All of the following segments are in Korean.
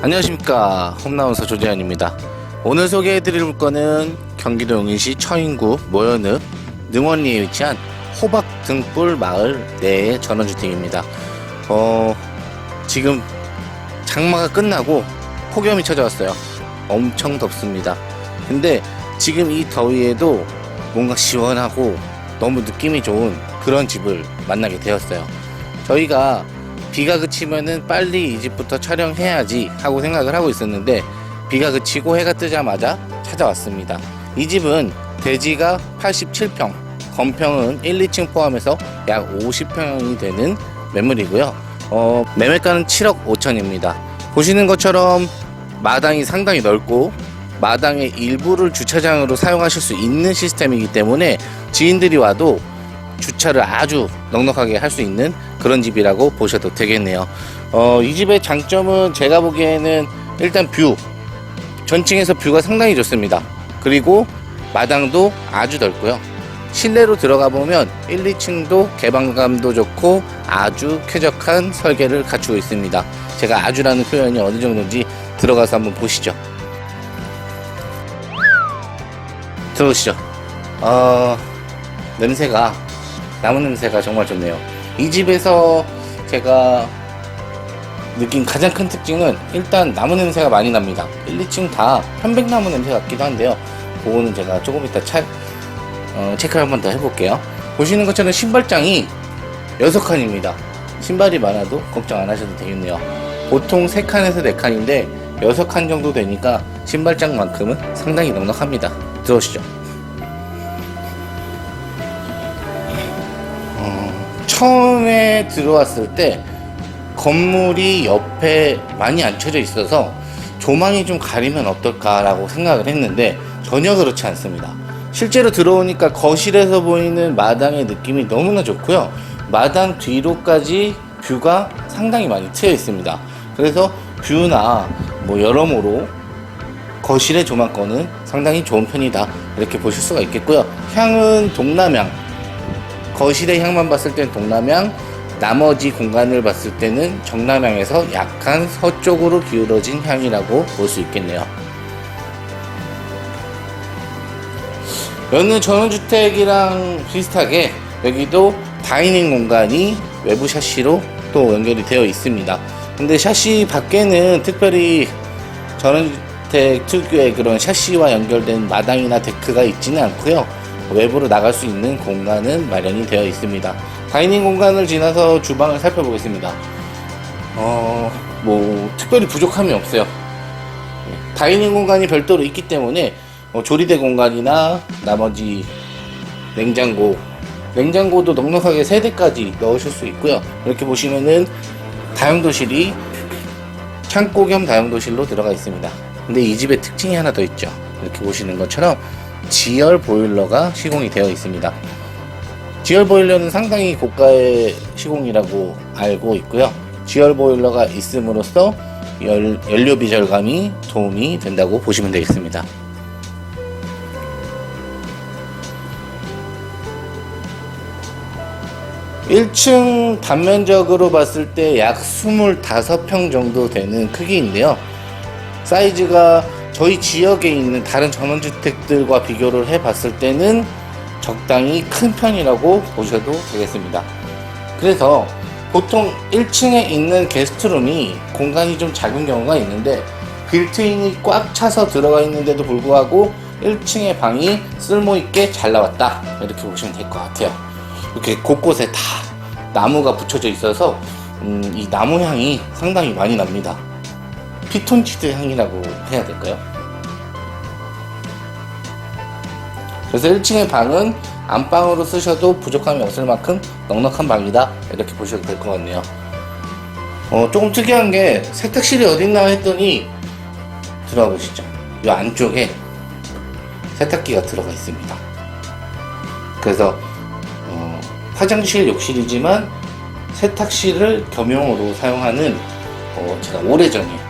안녕하십니까. 홈나운서 조재현입니다. 오늘 소개해드릴 물건은 경기도 용인시 처인구 모현읍 능원리에 위치한 호박 등불 마을 내의 전원주택입니다. 어 지금 장마가 끝나고 폭염이 찾아왔어요. 엄청 덥습니다. 근데 지금 이 더위에도 뭔가 시원하고 너무 느낌이 좋은 그런 집을 만나게 되었어요. 저희가 비가 그치면은 빨리 이 집부터 촬영해야지 하고 생각을 하고 있었는데 비가 그치고 해가 뜨자마자 찾아왔습니다. 이 집은 대지가 87평, 건평은 1, 2층 포함해서 약 50평이 되는 매물이고요. 어, 매매가는 7억 5천입니다. 보시는 것처럼 마당이 상당히 넓고 마당의 일부를 주차장으로 사용하실 수 있는 시스템이기 때문에 지인들이 와도 주차를 아주 넉넉하게 할 수 있는 그런 집이라고 보셔도 되겠네요. 어, 이 집의 장점은 제가 보기에는 일단 뷰. 전층에서 뷰가 상당히 좋습니다. 그리고 마당도 아주 넓고요. 실내로 들어가 보면 1, 2층도 개방감도 좋고 아주 쾌적한 설계를 갖추고 있습니다. 제가 아주라는 표현이 어느 정도인지 들어가서 한번 보시죠. 들어오시죠. 어, 냄새가 나무 냄새가 정말 좋네요. 이 집에서 제가 느낀 가장 큰 특징은 일단 나무 냄새가 많이 납니다. 1, 2층 다 편백나무 냄새 같기도 한데요. 그거는 제가 조금 이따 차, 어, 체크를 한번 더 해볼게요. 보시는 것처럼 신발장이 6칸입니다. 신발이 많아도 걱정 안 하셔도 되겠네요. 보통 3칸에서 4칸인데 6칸 정도 되니까 신발장만큼은 상당히 넉넉합니다. 들어오시죠. 처음에 들어왔을 때 건물이 옆에 많이 앉혀져 있어서 조망이 좀 가리면 어떨까라고 생각을 했는데 전혀 그렇지 않습니다. 실제로 들어오니까 거실에서 보이는 마당의 느낌이 너무나 좋고요. 마당 뒤로까지 뷰가 상당히 많이 트여 있습니다. 그래서 뷰나 뭐 여러모로 거실의 조망권은 상당히 좋은 편이다. 이렇게 보실 수가 있겠고요. 향은 동남향, 거실의 향만 봤을 땐 동남향, 나머지 공간을 봤을 때는 정남향에서 약간 서쪽으로 기울어진 향이라고 볼 수 있겠네요. 여기는 전원주택이랑 비슷하게 여기도 다이닝 공간이 외부 샤시로 또 연결이 되어 있습니다. 근데 샤시 밖에는 특별히 전원주택 특유의 그런 샤시와 연결된 마당이나 데크가 있지는 않고요. 외부로 나갈 수 있는 공간은 마련이 되어 있습니다. 다이닝 공간을 지나서 주방을 살펴보겠습니다. 어, 뭐, 특별히 부족함이 없어요. 다이닝 공간이 별도로 있기 때문에 어, 조리대 공간이나 나머지 냉장고, 냉장고도 넉넉하게 3대까지 넣으실 수 있고요. 이렇게 보시면은 다용도실이 창고 겸 다용도실로 들어가 있습니다. 근데 이 집의 특징이 하나 더 있죠. 이렇게 보시는 것처럼 지열 보일러가 시공이 되어 있습니다. 지열 보일러는 상당히 고가의 시공이라고 알고 있고요. 지열 보일러가 있음으로써 열, 연료 비 절감이 도움이 된다고 보시면 되겠습니다. 1층 단면적으로 봤을 때 약 25평 정도 되는 크기인데요. 사이즈가 저희 지역에 있는 다른 전원주택들과 비교를 해 봤을 때는 적당히 큰 편이라고 보셔도 되겠습니다. 그래서 보통 1층에 있는 게스트룸이 공간이 좀 작은 경우가 있는데 빌트인이 꽉 차서 들어가 있는데도 불구하고 1층의 방이 쓸모있게 잘 나왔다. 이렇게 보시면 될 것 같아요. 이렇게 곳곳에 다 나무가 붙여져 있어서 음, 이 나무 향이 상당히 많이 납니다. 피톤치드 향이라고 해야 될까요? 그래서 1층의 방은 안방으로 쓰셔도 부족함이 없을 만큼 넉넉한 방이다. 이렇게 보셔도 될 것 같네요. 어, 조금 특이한 게 세탁실이 어딨나 했더니 들어가 보시죠. 이 안쪽에 세탁기가 들어가 있습니다. 그래서 어, 화장실 욕실이지만 세탁실을 겸용으로 사용하는 어, 제가 오래전에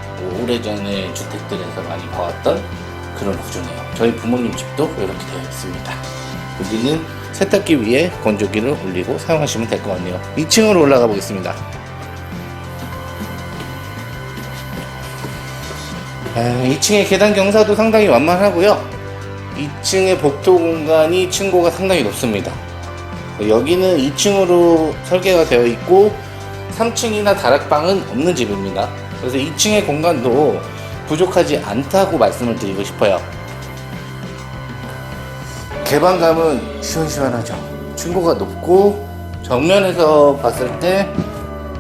오래전에 주택들에서 많이 봐왔던 그런 구조네요. 저희 부모님 집도 이렇게 되어 있습니다. 여기는 세탁기 위에 건조기를 올리고 사용하시면 될 것 같네요. 2층으로 올라가 보겠습니다. 2층의 계단 경사도 상당히 완만하고요. 2층의 복도 공간이 층고가 상당히 높습니다. 여기는 2층으로 설계가 되어 있고 3층이나 다락방은 없는 집입니다. 그래서 2층의 공간도 부족하지 않다고 말씀을 드리고 싶어요. 개방감은 시원시원하죠. 층고가 높고 정면에서 봤을 때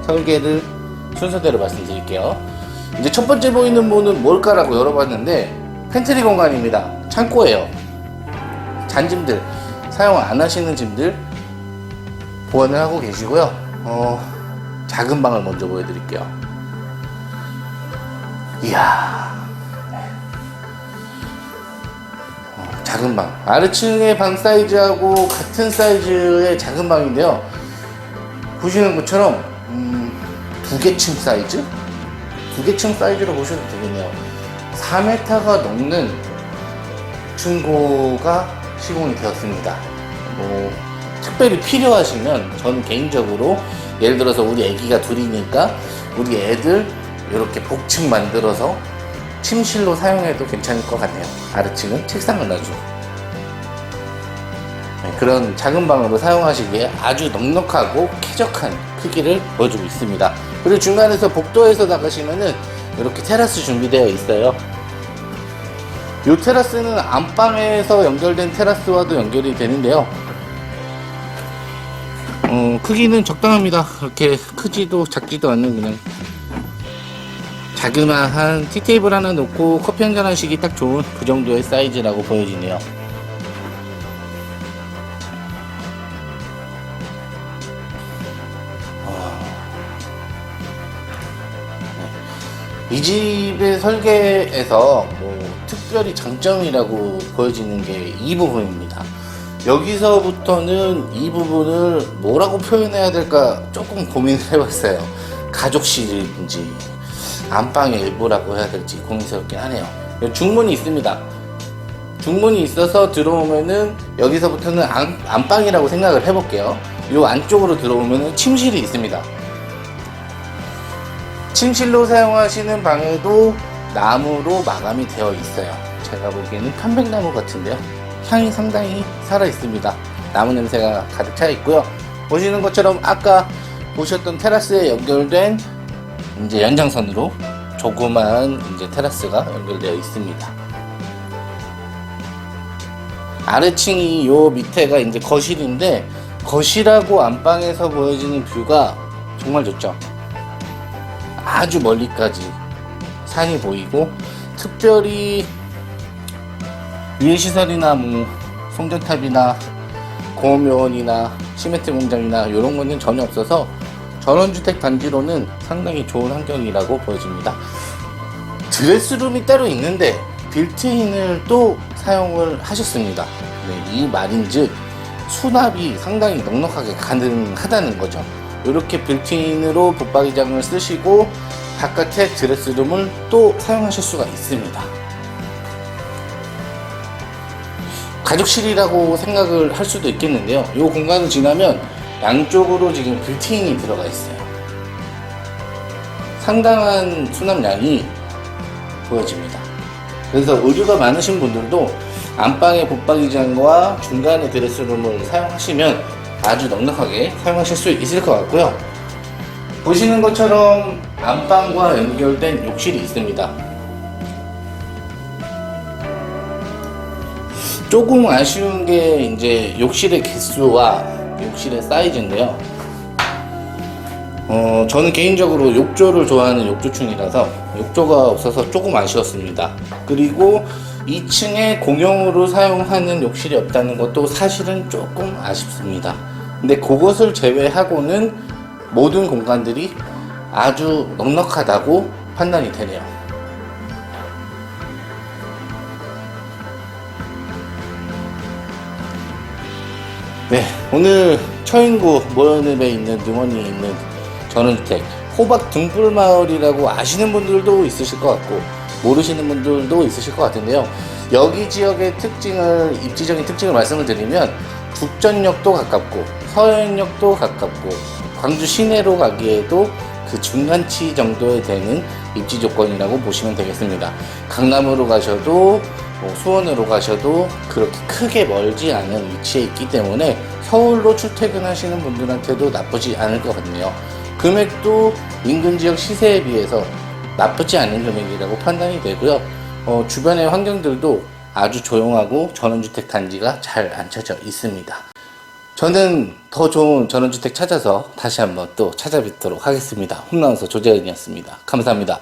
설계를 순서대로 말씀드릴게요. 이제 첫 번째 보이는 문은 뭘까라고 열어봤는데 팬트리 공간입니다. 창고예요. 잔짐들 사용 안 하시는 짐들 보관을 하고 계시고요. 어, 작은 방을 먼저 보여드릴게요. 이야. 네. 어, 작은 방. 아래층의 방 사이즈하고 같은 사이즈의 작은 방인데요. 보시는 것처럼 음, 두 개층 사이즈? 두 개층 사이즈로 보셔도 되겠네요. 4m가 넘는 층고가 시공이 되었습니다. 뭐 특별히 필요하시면 저는 개인적으로 예를 들어서 우리 애기가 둘이니까 우리 애들 이렇게 복층 만들어서 침실로 사용해도 괜찮을 것 같네요. 아래층은 책상을 놔주고 네, 그런 작은 방으로 사용하시기에 아주 넉넉하고 쾌적한 크기를 보여주고 있습니다. 그리고 중간에서 복도에서 나가시면은 이렇게 테라스 준비되어 있어요. 이 테라스는 안방에서 연결된 테라스와도 연결이 되는데요. 어, 크기는 적당합니다. 그렇게 크지도 작지도 않는 그냥 자그마한 티테이블 하나 놓고 커피 한잔 하시기 딱 좋은 그 정도의 사이즈라고 보여지네요. 이 집의 설계에서 뭐 특별히 장점이라고 보여지는 게 이 부분입니다. 여기서부터는 이 부분을 뭐라고 표현해야 될까 조금 고민을 해봤어요. 가족실인지 안방의 일부라고 해야 될지 고민스럽긴 하네요. 중문이 있습니다. 중문이 있어서 들어오면은 여기서부터는 안, 안방이라고 생각을 해볼게요. 이 안쪽으로 들어오면은 침실이 있습니다. 침실로 사용하시는 방에도 나무로 마감이 되어 있어요. 제가 보기에는 편백나무 같은데요. 향이 상당히 살아 있습니다. 나무 냄새가 가득 차 있고요. 보시는 것처럼 아까 보셨던 테라스에 연결된 이제 연장선으로 조그만 이제 테라스가 연결되어 있습니다. 아래층이 요 밑에가 이제 거실인데 거실하고 안방에서 보여지는 뷰가 정말 좋죠. 아주 멀리까지 산이 보이고 특별히 유해시설이나 뭐 송전탑이나 공업요원이나 시멘트 공장이나 이런 거는 전혀 없어서 전원주택 단지로는 상당히 좋은 환경이라고 보여집니다. 드레스룸이 따로 있는데 빌트인을 또 사용을 하셨습니다. 네, 이 말인즉 수납이 상당히 넉넉하게 가능하다는 거죠. 이렇게 빌트인으로 붙박이장을 쓰시고 바깥에 드레스룸을 또 사용하실 수가 있습니다. 가족실이라고 생각을 할 수도 있겠는데요. 이 공간을 지나면 양쪽으로 지금 빌트인이 들어가 있어요. 상당한 수납량이 보여집니다. 그래서 의류가 많으신 분들도 안방의 붙박이장과 중간에 드레스룸을 사용하시면 아주 넉넉하게 사용하실 수 있을 것 같고요. 보시는 것처럼 안방과 연결된 욕실이 있습니다. 조금 아쉬운 게 이제 욕실의 개수와 욕실의 사이즈인데요. 어, 저는 개인적으로 욕조를 좋아하는 욕조충이라서 욕조가 없어서 조금 아쉬웠습니다. 그리고 2층에 공용으로 사용하는 욕실이 없다는 것도 사실은 조금 아쉽습니다. 근데 그것을 제외하고는 모든 공간들이 아주 넉넉하다고 판단이 되네요. 네, 오늘 처인구 모현읍에 있는 능원리에 있는 전원주택 호박 등불마을이라고 아시는 분들도 있으실 것 같고 모르시는 분들도 있으실 것 같은데요. 여기 지역의 특징을 입지적인 특징을 말씀을 드리면 북전역도 가깝고 서현역도 가깝고 광주 시내로 가기에도 그 중간치 정도에 되는 입지 조건이라고 보시면 되겠습니다. 강남으로 가셔도 뭐 수원으로 가셔도 그렇게 크게 멀지 않은 위치에 있기 때문에 서울로 출퇴근하시는 분들한테도 나쁘지 않을 것 같네요. 금액도 인근 지역 시세에 비해서 나쁘지 않은 금액이라고 판단이 되고요. 어, 주변의 환경들도 아주 조용하고 전원주택 단지가 잘 앉혀져 있습니다. 저는 더 좋은 전원주택 찾아서 다시 한번 또 찾아뵙도록 하겠습니다. 홈나운서 조재은이었습니다. 감사합니다.